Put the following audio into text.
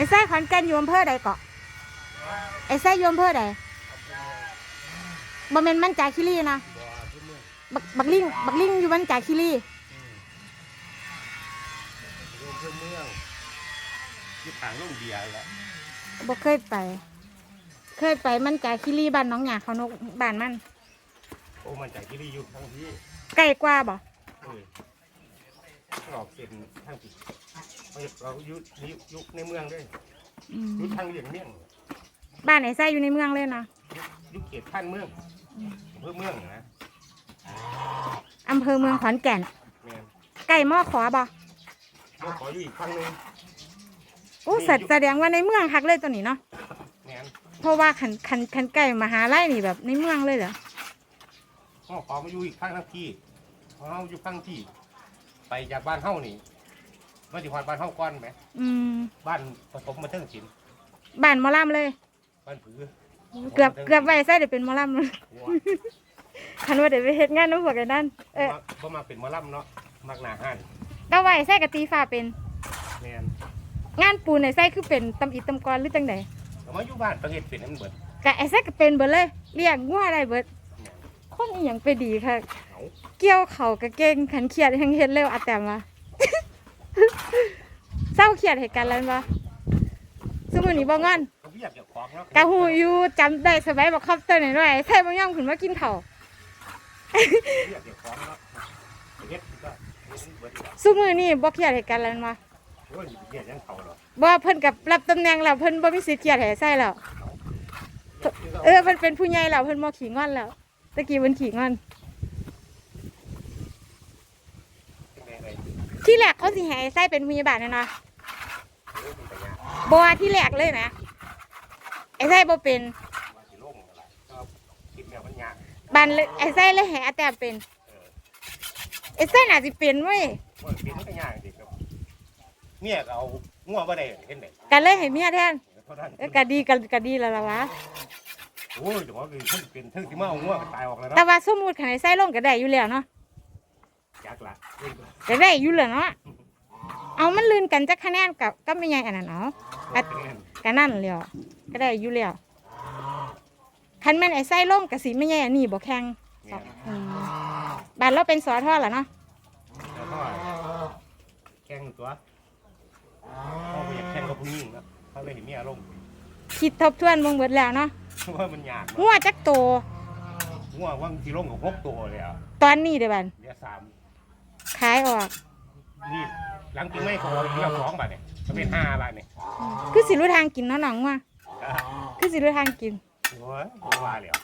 อ้ไส้ขอนแก่นอยู่อำเภอใดเกาะไอ้ไส้อยู่อำเภอใดบ่แม่นมันจาคิรีนะบ่อพื้นเมืองบักบักลิงบักลิงอยู่มันจาคิรีอืมอยู่พื้นเมืองอยู่ทางลงเบียร์แล้วบ่เคยไป เคยไปมันจาคิรีบ้านหน้องหยาเขานกบ้านมัน โอ้มันจากที่รีอยู่ทั้งที่ใกล้กว่าบ่เออออกเส้นทางที่ เราอยู่นี่อยู่ในเมืองด้วยอืมอยู่ทางเหลียงเมี่ยงบ้านไอ้ไส้อยู่ในเมืองเลยนะอยู่เขตท่านเมืองอำเภอเมืองนะอำเภอเมืองขอนแก่น แม่นใกล้มอขอบ่เราขออยู่อีกครั้งหนึงอู้สัตว์แสดงว่าในเมืองคักเลยตัวนี้เนาะ แม่นเพราะว่าคันคันคันใกล้มหาลัยนี่แบบในเมืองเลยเหรอเราขอมาอยู่อีกครั้งทั้งที่เพราะเราอยู่ครั้งที่ ไปจากบ้านเฮานี่ มาสิฮอดบ้านเฮาก่อนไหมอืมบ้านผสมมาเทิงศิลป์บ้านหมอลำเลย บ้านผือเกือบเกือบไว้ไส้เดี๋ยวเป็นหมอลำเลยหัวคันว่าเดี๋ยวไปเฮ็ดงานนู้นพวกกันนั่นเออบ่มาเป็นหมอลำเนาะมักหนาห้านก็ไว้ไส้กับตีฟ้าเป็น แม่นงานปูนไอ้ไส้คือเป็นตำอิดตำกอนหรือจังไดเอามาอยู่บ้านประเทศเป็นให้มันเบิดกะไอ้ไส้ก็เป็นเบิดเลยเรียกงัวได้เบิดคนอีหยังไปดีค่ะ เอาเกี่ยวเขากะเก่งขันเครียดแห่งเฮ็ดเร็วอาแต้มว่า เศร้าเครียดเหตุการณ์อะไรบ่สมมุตินี้บ่งอนเขาเรียกเจ้าของเนาะกะหูอยู่จำได้สบายบอกคอปเตอร์หน่อยๆใส่บ่ยอมขึ้นมากินข้าวเรียกเจ้าของเนาะเฮ็ดก็เฮ็ดเบิดอยู่แล้วซุมื้อนี้บ่เครียดเหตุการณ์อะไรมาโอ้ยเรียกยังเขาหรอกบ่เพิ่นกับรับตำแหน่งแล้วเพิ่นบ่มีสิทธิ์เครียดให้ใส่แล้วเออเพิ่นเป็นผู้ใหญ่แล้วเพิ่นบ่ขี้งอนแล้วตะกี้เพิ่นขี้งอน ที่แรกเขาสิให้ใส่เป็นพยาบาลนะเนาะบ่ว่าที่แรกเลยแหมไอ้ใส่บ่เป็นบ้านเลยไอ้ใส่เลยให้อาแต้มเป็นไอ้ใส่น่าสิเป็นเว้ยเป็นก็ยากดิครับเมียก็เอางัวบ่ได้เห็นไหมกันเลยให้เมียแทนเท่านั้นเออก็ดีก็ก็ดีแล้วล่ะวะโอ้ยแต่ว่าคือเพิ่งเป็นเพิ่งสิมาเอางัวก็ตายออกแล้วแต่เนาะว่าสมมุติคันไอ้ใส่ลงก็ได้อยู่แล้วเนาะ จักละก็ได้อยู่แล้วเนาะเอามันลื่นกันจักคะแนนกับก็ไม่ใหญ่อันนั้นเอาก็ก็นั่นแล้วก็ได้อยู่แล้วคันแม่นไอ้ใส่ลงก็สิไม่ใหญ่อันนี้บ่แข็งเนี่ยอืมบ้านเราเป็นสอทอแล้วเนาะแล้วก็แข่งตัวพ่อไปอยากแข่งกับผู้หญิงนะเขาเลยเห็นเมียลงคิดทบทวนเบิ่งเบิดแล้วเนาะว่ามันยากงัวจักโตงัวว่างสิลงกับหกตัวเลยอะตอนนี้เด้อบัดเดี๋ยวสาม ขายออก นี่หลังปีไม่พอเดียวสองบาทเนี่ยจะเป็นห้าบาทเนี่ยคือสิรู้ทางกินเนาะน้องว่าคือสิรู้ทางกินโอ้ยว่าแล้ว